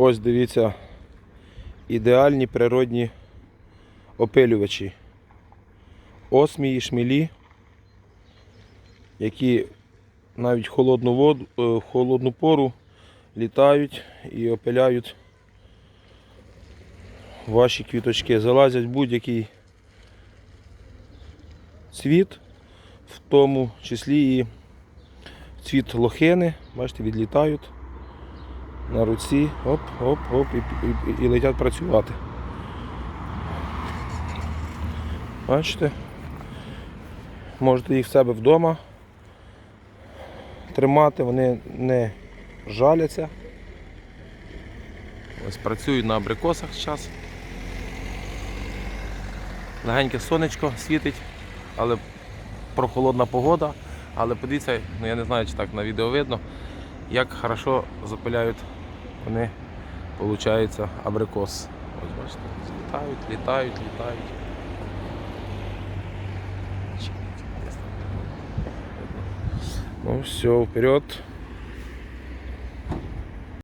Ось дивіться, ідеальні природні опилювачі. Осмії, шмілі, які навіть холодну воду, е, холодну пору літають і опиляють ваші квіточки. Залазять будь-який цвіт, в тому числі і цвіт лохини, бачите, відлітають на руці, оп, оп, оп, і, і, і летять працювати. Бачите? Можете їх в себе вдома тримати, вони не жаляться. Ось працюють на абрикосах зараз. Легеньке сонечко світить, але прохолодна погода. Але подивіться, ну я не знаю, чи так на відео видно, як хорошо запиляють вони, виходить, абрикос. Ось бачите, літають, літають, літають. Чи- десь там видно. Ну все, вперед.